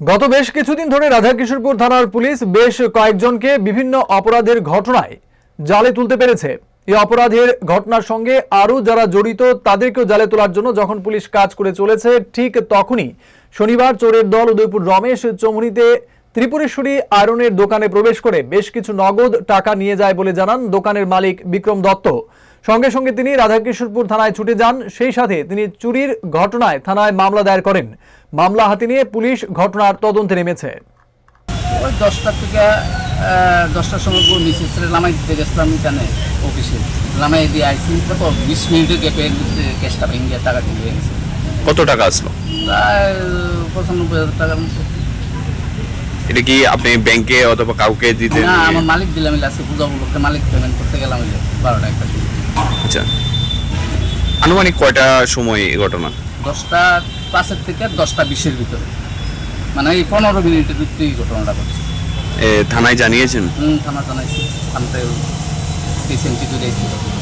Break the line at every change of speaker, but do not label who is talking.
গত বেশ কিছুদিন ধরে রাধাকিশোরপুর থানার পুলিশ বেশ কয়েকজনকে বিভিন্ন অপরাধের ঘটনায় জালে তুলতে পেরেছে। এই অপরাধের ঘটনার সঙ্গে আরও যারা জড়িত, তাদেরকেও জালে তোলার জন্য যখন পুলিশ কাজ করে চলেছে, ঠিক তখনই শনিবার চোরের দল উদয়পুর রমেশ চৌমুনিতে ত্রিপুরেশ্বরী আয়রনের দোকানে প্রবেশ করে বেশ কিছু নগদ টাকা নিয়ে যায় বলে জানান দোকানের মালিক বিক্রম দত্ত। সঙ্গে সঙ্গে তিনি রাধাকিশোরপুর থানায় ছুটে যান। সেই সাথে তিনি চুরির ঘটনায় থানায় মামলা দায়ের করেন। মামলা হাতে নিয়ে পুলিশ ঘটনার তদন্তে নেমেছে।
ওই দশটার থেকে দশটার সময় লামাই দিতে গেছিলাম এখানে অফিসে। লামাই দিয়ে আইসি কত বিশ মিনিটের ক্যাশটা ভেঙে টাকা দিয়ে গেছে।
কত টাকা আসলো?
প্রায় পঁচানব্বই হাজার টাকার মতো।
এটা কি আপনি ব্যাংকে অথবা কাউকে দিতে
না আমার মালিক দিলাম আছে পূজা উপলক্ষে মালিক পেমেন্ট করতে গেলাম বারোটা একটা
আচ্ছা। আনুমানিক কয়টা সময় এই ঘটনা?
দশটা পাঁচের থেকে দশটা বিশের ভিতরে। মানে এই পনেরো মিনিটের ভিতরে এই ঘটনাটা ঘটছে।
এ, থানায় জানিয়েছেন?
হুম থানা জানাইছি। থানাতে পেশেন্টটি করে